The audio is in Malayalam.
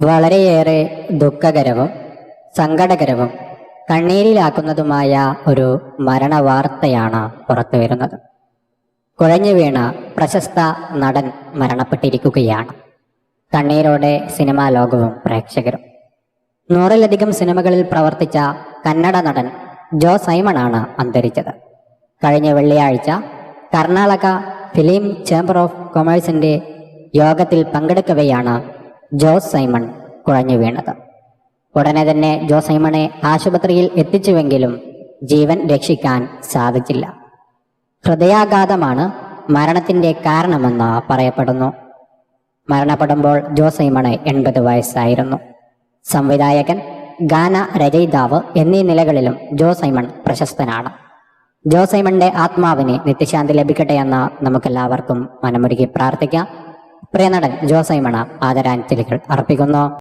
വളരെയേറെ ദുഃഖകരവും സങ്കടകരവും കണ്ണീരിലാക്കുന്നതുമായ ഒരു മരണവാർത്തയാണ് പുറത്തുവരുന്നത് കുഴഞ്ഞു വീണ പ്രശസ്ത നടൻ മരണപ്പെട്ടിരിക്കുകയാണ്. കണ്ണീരോടെ സിനിമാ ലോകവും പ്രേക്ഷകരും. നൂറിലധികം സിനിമകളിൽ പ്രവർത്തിച്ച കന്നഡ നടൻ ജോ സൈമണാണ് അന്തരിച്ചത്. കഴിഞ്ഞ വെള്ളിയാഴ്ച കർണാടക ഫിലിം ചേംബർ ഓഫ് കൊമേഴ്സിന്റെ യോഗത്തിൽ പങ്കെടുക്കവെയാണ് ജോസ് സൈമൺ കുഴഞ്ഞു വീണത്. ഉടനെ തന്നെ ജോസ് സൈമണെ ആശുപത്രിയിൽ എത്തിച്ചുവെങ്കിലും ജീവൻ രക്ഷിക്കാൻ സാധിച്ചില്ല. ഹൃദയാഘാതമാണ് മരണത്തിന്റെ കാരണമെന്ന് പറയപ്പെടുന്നു. മരണപ്പെടുമ്പോൾ ജോസ് സൈമണെ എൺപത് വയസ്സായിരുന്നു. സംവിധായകൻ ഗാന രചയിതാവ് എന്നീ നിലകളിലും ജോ സൈമൺ പ്രശസ്തനാണ്. ജോ സൈമണിന്റെ ആത്മാവിന് നിത്യശാന്തി ലഭിക്കട്ടെ എന്ന് നമുക്കെല്ലാവർക്കും മനമുരുകി പ്രാർത്ഥിക്കാം. പ്രിയനടൻ ജോസൈമണ ആദരാഞ്ജലികൾ അർപ്പിക്കുന്നു.